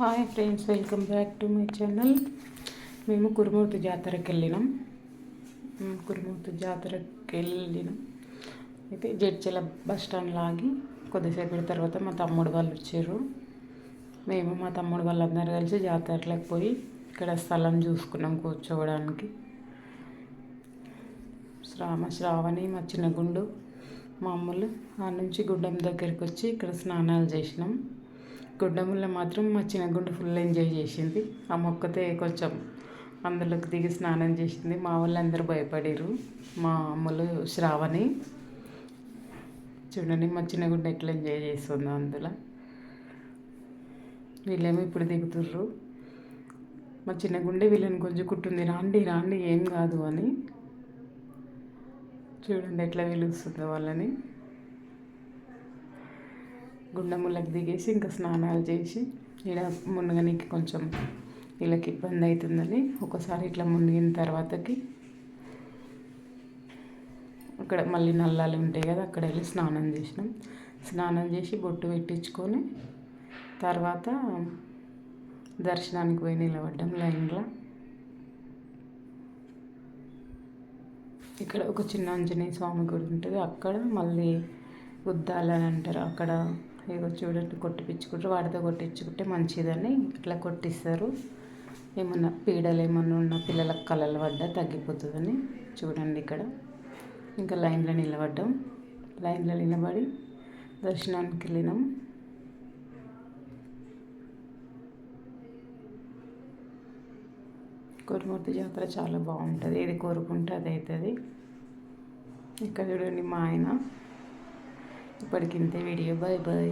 Hi friends welcome back to my channel మేము కురుమూర్తి జాతరకి వెళ్ళినాం. కురుమూర్తి జాతరకి వెళ్ళినాం. అయితే జడ్చెల బస్ స్టాండ్ లాగి కొద్దిసేపటి తర్వాత మా తమ్ముడు వాళ్ళు వచ్చారు. మేము మా తమ్ముడు వాళ్ళందరూ కలిసి జాతరలోకి పోయి ఇక్కడ స్థలం చూసుకున్నాం కూర్చోవడానికి. శ్రామ శ్రావణి మా చిన్న గుండు మామూలు ఆ నుంచి గుడ్డం దగ్గరికి వచ్చి ఇక్కడ స్నానాలు చేసినాం. గుడ్డముల్లో మాత్రం మా చిన్న గుండు ఫుల్ ఎంజాయ్ చేసింది. ఆ మొక్కతే కొంచెం అందులోకి దిగి స్నానం చేసింది. మా వాళ్ళందరూ భయపడిరు మా అమ్మలు శ్రావణి. చూడండి మా చిన్న గుండె ఎట్లా ఎంజాయ్ చేస్తుందో అందులో. వీళ్ళేమో ఇప్పుడు దిగుతుర్రు. మా చిన్న గుండె వీళ్ళని గుంజుకుంటుంది రాండి రాండి ఏం కాదు అని. చూడండి ఎట్లా వెలుగుస్తుందో వాళ్ళని. గుండములకు దిగేసి ఇంకా స్నానాలు చేసి ఇలా మునగనికి కొంచెం వీళ్ళకి ఇబ్బంది అవుతుందని ఒకసారి ఇట్లా మునిగిన తర్వాతకి అక్కడ మళ్ళీ నల్లాలు ఉంటాయి కదా అక్కడ వెళ్ళి స్నానం చేసినాం. స్నానం చేసి బొట్టు పెట్టించుకొని తర్వాత దర్శనానికి పోయి నిలబడ్డాం లైన్లో. ఇక్కడ ఒక చిన్న ఆంజనేయ స్వామి గుడి ఉంటుంది. అక్కడ మళ్ళీ ఉద్దాలని అంటారు. అక్కడ ఏదో చూడండి కొట్టిపించుకుంటారు వాటితో కొట్టించుకుంటే మంచిదని ఇట్లా కొట్టిస్తారు. ఏమన్నా పీడలు ఏమన్నా ఉన్న పిల్లలకు కలలు పడ్డా తగ్గిపోతుందని చూడండి ఇక్కడ. ఇంకా లైన్లో నిలబడ్డాం. లైన్లో నిలబడి దర్శనానికి వెళ్ళినాం. కురుమూర్తి జాతర చాలా బాగుంటుంది. ఏది కోరుకుంటే అది అవుతుంది. ఇక్కడ చూడండి మా ఆయన. ఇప్పటికింతే వీడియో బాయ్ బాయ్